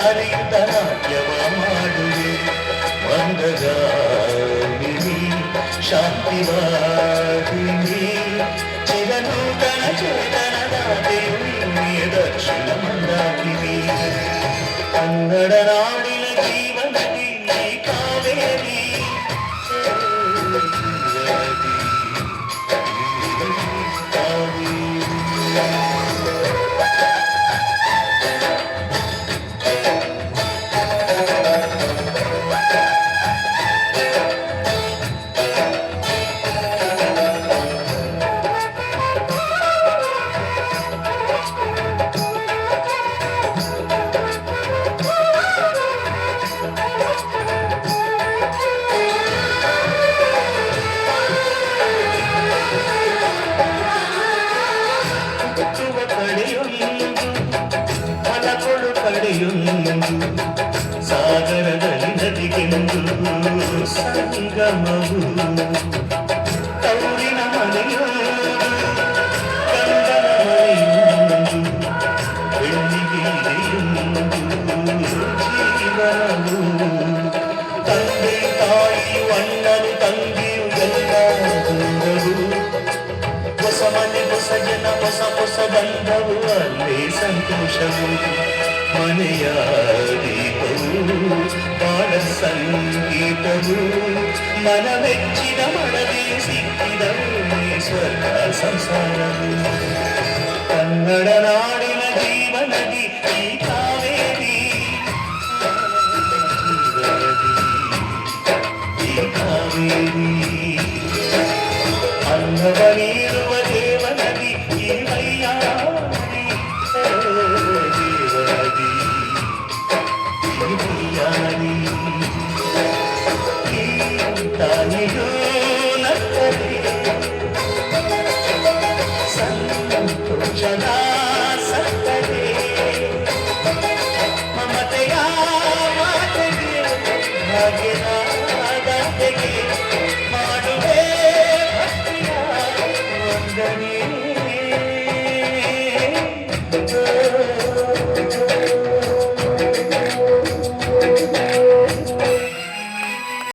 ಕಲಕಲ ಹರಿಯುತ್ತ ನಾಟ್ಯವ ಮಾಡುವೆ ಮಂದಗಾಮಿನಿ ಶಾಂತಿವಾಹಿನಿ ಚಿರನೂತನ ಚೇತನದ ದೇವಿಯ ದಕ್ಷಿಣ ಮಂದಾಕಿನಿ ಕನ್ನಡ ನಾಡಿನ ಜೀವನದಿ ಈ ಕಾವೇರಿ ಕಾವೇರಿ ಮಲಕೊಳು ಕಡೆಯೊಂದು ಸಾಗರದಲ್ಲಿ ನದಿಗೆಂದು ಸಂಗಮವು ತೌರಿನ ಮನೆಯೊಂದು ಗಂಡನ ಮನೆಯೊಂದು ಬೆಳ್ಳಿಗೆಯೊಂದು ಜೀವನವು ತಂದೆ ತಾಯಿಯು ಅಣ್ಣನು ತಂಗಿಯು ಎಲ್ಲ ದೂರವು ಹೊಸ ಮನೆ ಹೊಸ ಜನ ಹೊಸ ಹೊಸ ಬಂಧವು ಅಲ್ಲೇ ಸಂತೋಷವು ಮನೆಯ ದೀಪವು ಬಾಳ ಸಂಗೀತವು ಮನವೆಚ್ಚಿದ ಮನದೇ ಸಿಕ್ಕಿದವು ಈ ಸ್ವರ್ಗ ಸಂಸಾರವು ಕನ್ನಡ ನಾಡಿನ ಜೀವನದಿ ಈ ಕಾವೇರಿ ಜೀವನದಿ ಈ ಕಾವೇರಿ सदा सत्तरे ममतया मातगे